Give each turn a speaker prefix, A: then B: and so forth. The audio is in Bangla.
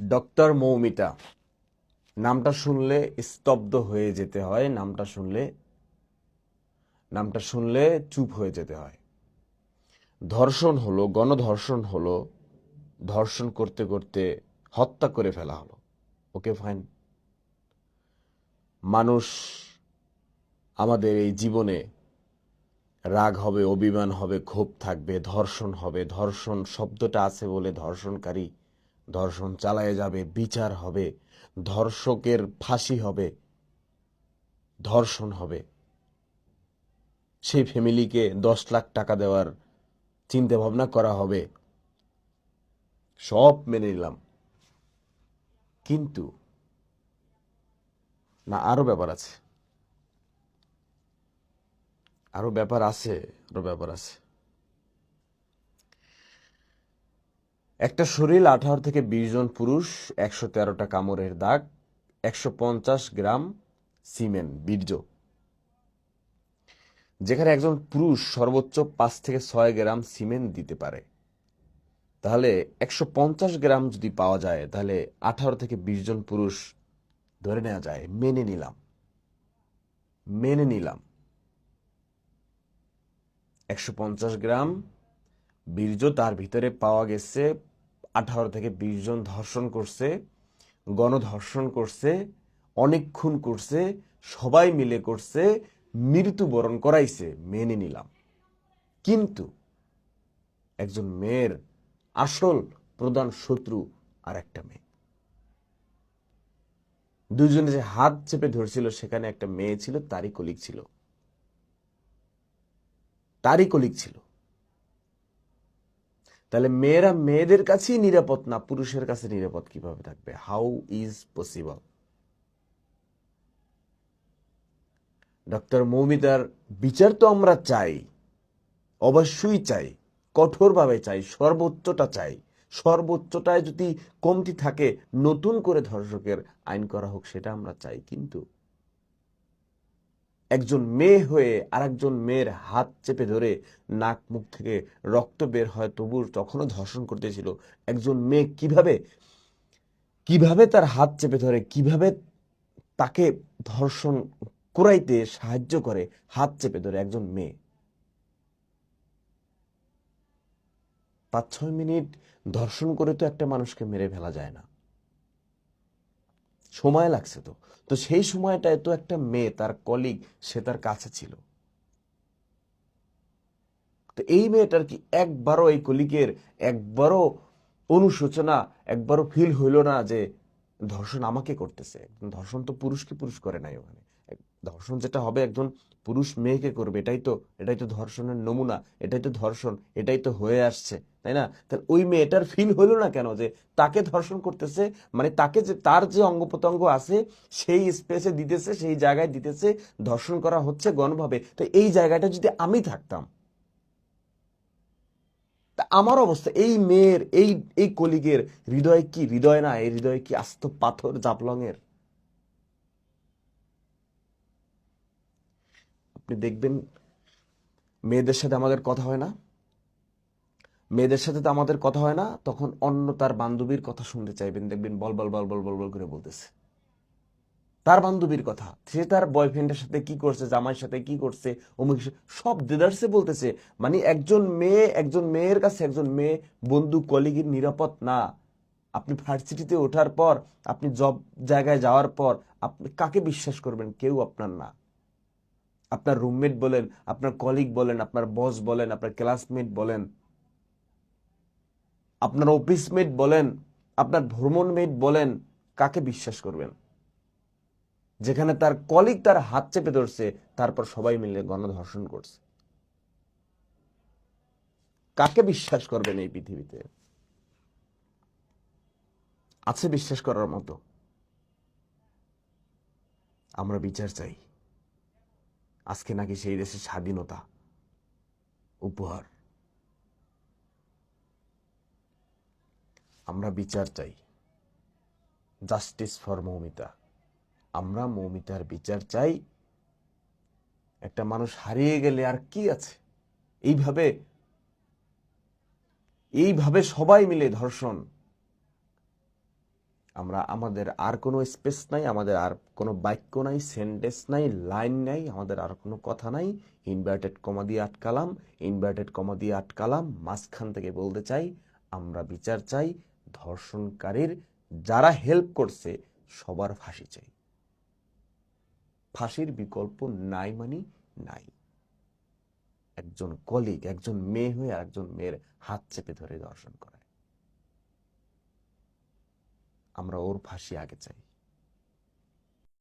A: ডক্টর মৌমিতা, নামটা শুনলে স্তব্ধ হয়ে যেতে হয়, নামটা শুনলে নামটা শুনলে চুপ হয়ে যেতে হয়। ধর্ষণ হলো, গণধর্ষণ হলো, ধর্ষণ করতে করতে হত্যা করে ফেলা হলো। Okay, fine. মানুষ আমাদের এই জীবনে রাগ হবে, অভিমান হবে, ক্ষোভ থাকবে, ধর্ষণ হবে। ধর্ষণ শব্দটা আছে বলে ধর্ষণকারী ধর্ষণ চালায়ে যাবে, বিচার হবে, ধর্ষকের ফাঁসি হবে, ধর্ষণ হবে। সেই ফ্যামিলিকে দশ লাখ টাকা দেওয়ার চিন্তা ভাবনা করা হবে। সব মেনে নিলাম। কিন্তু না, আরও ব্যাপার আছে। আরও ব্যাপার আছে, আরও ব্যাপার আছে। একটা শরীর আঠারো থেকে বিশ জন পুরুষ, একশো তেরোটা কামড়ের দাগ, একশো পঞ্চাশ গ্রাম সিমেন্ট, বীর্য। যেখানে একজন পুরুষ সর্বোচ্চ পাঁচ থেকে ছয় গ্রাম সিমেন্ট দিতে পারে। তাহলে একশো পঞ্চাশ গ্রাম যদি পাওয়া যায়, তাহলে আঠারো থেকে বিশ জন পুরুষ ধরে নেওয়া যায়। মেনে নিলাম। মেনে নিলাম। একশো পঞ্চাশ গ্রাম বীর্য তার ভিতরে পাওয়া গেছে আঠারো থেকে বিশ জন ধর্ষণ করছে, গণধর্ষণ করছে, অনেক খুন করছে, সবাই মিলে করছে, মৃত্যুবরণ করাইছে, মেনে নিলাম। কিন্তু একজন মেয়ের আসল প্রধান শত্রু আর একটা মেয়ে। দুজনে যে হাত চেপে ধরছিল, সেখানে একটা মেয়ে ছিল, তারই কলিক ছিল। তারই কলিক ছিল। তাহলে মেয়েরা মেয়েদের কাছেই নিরাপদ না পুরুষের কাছে নিরাপদ কীভাবে থাকবে? হাউ ইজ পসিবল ডক্টর মৌমিতার বিচার তো আমরা চাই, অবশ্যই চাই, কঠোরভাবে চাই, সর্বোচ্চটা চাই। সর্বোচ্চটায় যদি কমতি থাকে, নতুন করে ধর্ষকের আইন করা হোক, সেটা আমরা চাই। কিন্তু একজন মেয়ে হয়ে আরেকজন মেয়ের হাত চেপে ধরে নাক মুখ থেকে রক্ত বের হয়, তবু তখনও ধর্ষণ করতেছিল একজন মেয়ে কীভাবে কীভাবে তার হাত চেপে ধরে, কীভাবে তাকে ধর্ষণ করাইতে সাহায্য করে, হাত চেপে ধরে একজন মেয়ে। পাঁচ ছয় মিনিট ধর্ষণ করে তো একটা মানুষকে মেরে ফেলা যায় না। সময় লাগছে তো। তো সেই সময়টায় তো একটা মেয়ে, তার কলিগ সে তার কাছে ছিল। তো এই মেয়েটার কি একবারও এই কলিগের একবারও অনুশোচনা, একবারও ফিল হইল না যে ধর্ষণ আমাকে করতেছে? ধর্ষণ তো পুরুষকে পুরুষ করে নাই ওখানে। ধর্ষণ যেটা হবে একজন পুরুষ মেয়েকে করবে, এটাই তো এটাই তো ধর্ষণের নমুনা, এটাই তো ধর্ষণ, এটাই তো হয়ে আসছে, তাই না? তাহলে ওই মেয়েটার ফিল হইল না কেন যে তাকে ধর্ষণ করতেছে? মানে তাকে যে, তার যে অঙ্গ প্রত্যঙ্গ আছে, সেই স্পেসে দিতেছে, সেই জায়গায় দিতেছে, ধর্ষণ করা হচ্ছে গণভাবে। তো এই জায়গাটা যদি আমি থাকতাম, তা আমার অবস্থা, এই মেয়ের, এই এই কলিগের হৃদয় কি? হৃদয় না, এই হৃদয় কি আস্ত পাথর জাপলংয়ের আপনি দেখবেন মেয়েদের সাথে আমাদের কথা হয় না। মেয়েদের সাথে তো আমাদের কথা হয় না, তখন অন্য তার বান্ধবীর কথা শুনতে চাইবেন। দেখবেন বল বল বল বল বল বল করে বলতেছে। তার বান্ধবীর কথা, সে তার বয়ফ্রেন্ডের সাথে কি করছে, জামাইয়ের সাথে কি করছে অমুক সব দেদারসে বলতেছে। মানে একজন মেয়ে, একজন মেয়ের কাছে একজন মেয়ে বন্ধু কলিগের নিরাপদ না। আপনি ভার্সিটিতে ওঠার পর, আপনি জব জায়গায় যাওয়ার পর, আপনি কাকে বিশ্বাস করবেন? কেউ আপনার না। আপনার রুমমেট বলেন, আপনার কলিগ বলেন, আপনার বস বলেন, আপনার ক্লাসমেট বলেন, আপনার অফিস মেট বলেন, আপনার ভ্রমণমেট বলেন, কাকে বিশ্বাস করবেন? যেখানে তার কলিগ তার হাত চেপে ধরছে, তারপর সবাই মিলে গণধর্ষণ করছে। কাকে বিশ্বাস করবেন এই পৃথিবীতে? আছে বিশ্বাস করার মতো। আমরা বিচার চাই। আজকে নাকি সেই দেশের স্বাধীনতা। উপহার। আমরা বিচার চাই। Justice for Moumita. আমরা মৌমিতার বিচার চাই। একটা মানুষ হারিয়ে গেলে আর কি আছে? এইভাবে এইভাবে সবাই মিলে ধর্ষণ আমরা আমাদের আর কোনো স্পেস নাই, আমাদের আর কোনো বাক্য নাই, সেন্টেন্স নাই, লাইন নাই, আমাদের আর কোনো কথা নাই। ইনভার্টেড কমা দিয়ে আটকালাম, ইনভার্টেড কমা দিয়ে আটকালাম, মাঝখান থেকে বলতে চাই, আমরা বিচার চাই, ধর্ষণকারীর যারা হেল্প করছে, সবার ফাঁসি চাই। ফাঁসির বিকল্প নাই মানে নাই। একজন কলিগ একজন মেয়ে হয়ে একজন মেয়ের হাত চেপে ধরে দর্শন করায়। আমরা ওর ফাঁসি আগে চাই।